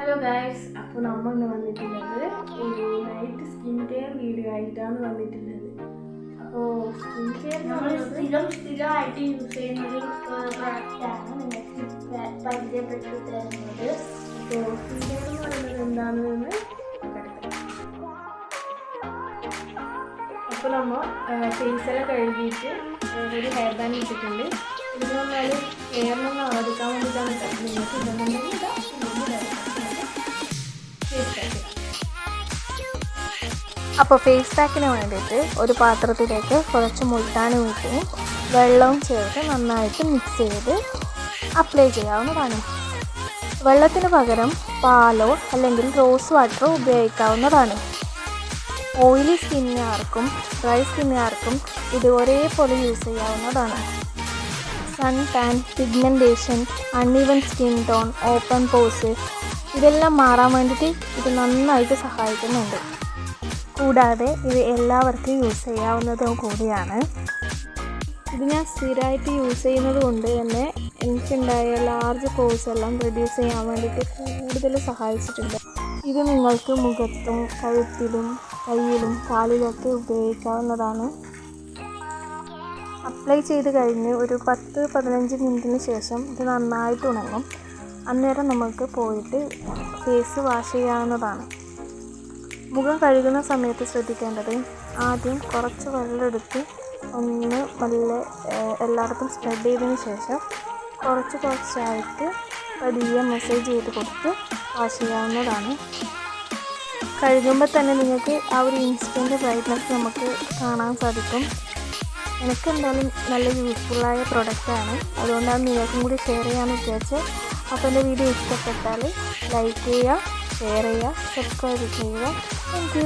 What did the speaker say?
Hello guys അപ്പോൾ നമ്മൾ ഇന്ന് വന്നിട്ടുള്ളത് ഒരു നൈറ്റ് സ്കിൻ കെയർ വീഡിയോ ആയിട്ടാണ് വന്നിട്ടുള്ളത്. അപ്പോൾ സ്കിൻ കെയർ നമ്മൾ സ്ഥിരം സ്ഥിരമായിട്ട് യൂസ് ചെയ്യുന്ന ഒരു പ്രൊഡക്റ്റാണ് നിങ്ങൾക്ക് പ- പരിചയപ്പെടുത്തി തരുന്നത് അപ്പോൾ സ്കിൻ കെയർ എന്ന് പറയുന്നത് എന്താണെന്ന് അപ്പോൾ നമ്മൾ ഫേസെല്ലാം കഴുകിയിട്ട് ഒരു ഹെയർ ബാൻഡ് ഇട്ടിട്ടുണ്ട്. ഇത് പറഞ്ഞാൽ ഹെയറിനൊന്നും ആവാതിക്കാൻ വേണ്ടിയിട്ടാണ് നിങ്ങൾക്ക് ഇതൊന്നും ഇടാം അപ്പോൾ ഫേസ് പാക്കിന് വേണ്ടിയിട്ട് ഒരു പാത്രത്തിലേക്ക് കുറച്ച് മുൾട്ടാണി ഊട്ടിയും വെള്ളവും ചേർത്ത് നന്നായിട്ട് മിക്സ് ചെയ്ത് അപ്ലൈ ചെയ്യാവുന്നതാണ്. വെള്ളത്തിന് പകരം പാലോ അല്ലെങ്കിൽ റോസ് വാട്ടറോ ഉപയോഗിക്കാവുന്നതാണ്. ഓയിലി സ്കിന്നുകാർക്കും ഡ്രൈ സ്കിന്നുകാർക്കും ഇത് ഒരേപോലെ യൂസ് ചെയ്യാവുന്നതാണ്. Sun tan pigmentation uneven skin tone open pores ഇതെല്ലാം മാറാൻ വേണ്ടിയിട്ട് ഇത് നന്നായിട്ട് സഹായിക്കുന്നുണ്ട്. കൂടാതെ ഇത് എല്ലാവർക്കും യൂസ് ചെയ്യാവുന്നതും കൂടിയാണ്. ഇത് ഞാൻ സ്ഥിരമായിട്ട് യൂസ് ചെയ്യുന്നത് കൊണ്ട് തന്നെ എനിക്കുണ്ടായ ലാർജ് കോഴ്സ് എല്ലാം റെഡ്യൂസ് ചെയ്യാൻ വേണ്ടിയിട്ട് കൂടുതൽ സഹായിച്ചിട്ടുണ്ട്. ഇത് നിങ്ങൾക്ക് മുഖത്തും കഴുത്തിലും കയ്യിലും കാലിലൊക്കെ ഉപയോഗിക്കാവുന്നതാണ്. അപ്ലൈ ചെയ്ത് കഴിഞ്ഞ് ഒരു പത്ത് പതിനഞ്ച് മിനിറ്റിന് ശേഷം ഇത് നന്നായിട്ട് ഉണങ്ങും. അന്നേരം നമുക്ക് പോയിട്ട് ഫേസ് വാഷ് ചെയ്യാവുന്നതാണ്. മുഖം കഴുകുന്ന സമയത്ത് ശ്രദ്ധിക്കേണ്ടത് ആദ്യം കുറച്ച് വെള്ളം എടുത്ത് ഒന്ന് നല്ല എല്ലായിടത്തും സ്പ്രെഡ് ചെയ്തതിന് ശേഷം കുറച്ച് കുറച്ചായിട്ട് പതിയെ മെസ്സേജ് ചെയ്ത് കൊടുത്ത് വാഷ് ചെയ്യാവുന്നതാണ്. കഴുകുമ്പോൾ തന്നെ നിങ്ങൾക്ക് ആ ഒരു ഇൻസ്റ്റന്റ് ബ്രൈറ്റ്നസ് നമുക്ക് കാണാൻ സാധിക്കും. എനിക്ക് എന്തായാലും നല്ല യൂസ്ഫുള്ളായ പ്രൊഡക്റ്റാണ് അതുകൊണ്ടാണ് നിങ്ങൾക്കും കൂടി ഷെയർ ചെയ്യാമെന്ന് വിചാരിച്ചത്. അപ്പോൾ എന്റെ വീഡിയോ ഇഷ്ടപ്പെട്ടാൽ ലൈക്ക് ചെയ്യുക ഷെയർ ചെയ്യുക സബ്സ്ക്രൈബ് ചെയ്യുക. താങ്ക്